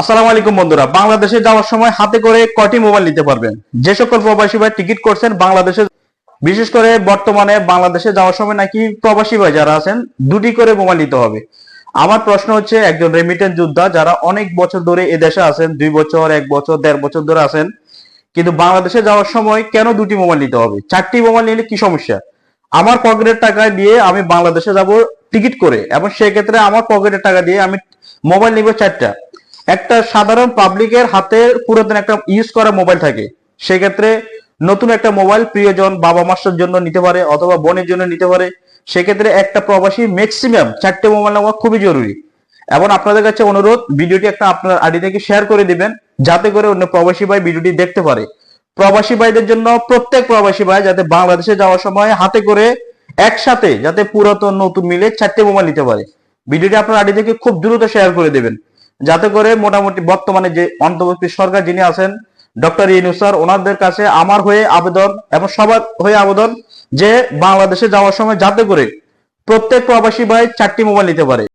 আসসালামু আলাইকুম বন্ধুরা, বাংলাদেশে যাওয়ার সময় হাতে করে কয়টি মোবাইল নিতে পারবেন? যে সকল প্রবাসী ভাই টিকিট করছেন বাংলাদেশে, বিশেষ করে বর্তমানে বাংলাদেশে যাওয়ার সময় নাকি প্রবাসী ভাই যারা আছেন, দুটি করে মোবাইল নিতে হবে। আমার প্রশ্ন হচ্ছে, একজন রেমিটেন্স যোদ্ধা যারা অনেক বছর ধরে এ দেশে আছেন, দুই বছর, এক বছর, দেড় বছর ধরে আছেন, কিন্তু বাংলাদেশে যাওয়ার সময় কেন দুটি মোবাইল নিতে হবে? চারটি মোবাইল নিলে কি সমস্যা? আমার পকেটের টাকা দিয়ে আমি বাংলাদেশে যাব টিকিট করে, এবং সেক্ষেত্রে আমার পকেটের টাকা দিয়ে আমি মোবাইল নিব চারটা। একটা সাধারণ পাবলিকের হাতে পুরাতন একটা ইউজ করা মোবাইল থাকে। সেক্ষেত্রে নতুন একটা মোবাইল প্রিয়জন, বাবা মাস্টার জন্য নিতে পারে অথবা বোনের জন্য নিতে পারে। সেক্ষেত্রে একটা প্রবাসী ম্যাক্সিমাম চারটে মোবাইল নেওয়া খুবই জরুরি। এবং আপনাদের কাছে অনুরোধ, ভিডিওটি একটা আপনার আইডি থেকে শেয়ার করে দিবেন, যাতে করে অন্য প্রবাসী ভাই ভিডিওটি দেখতে পারে। প্রবাসী ভাইদের জন্য প্রত্যেক প্রবাসী ভাই যাতে বাংলাদেশে যাওয়ার সময় হাতে করে একসাথে যাতে পুরাতন, নতুন মিলে চারটে মোবাইল নিতে পারে। ভিডিওটি আপনার আইডি থেকে খুব দ্রুত শেয়ার করে দেবেন। যাতে করে মোটামুটি বর্তমানে যে অন্তর্বর্তী সরকার যিনি আছেন, ডক্টর ইউনুস স্যার, ওনাদের কাছে আমার হয়ে আবেদন এবং সবার হয়ে আবেদন যে বাংলাদেশে যাওয়ার সময় যাতে করে প্রত্যেক প্রবাসী ভাই চারটি মোবাইল নিতে পারে।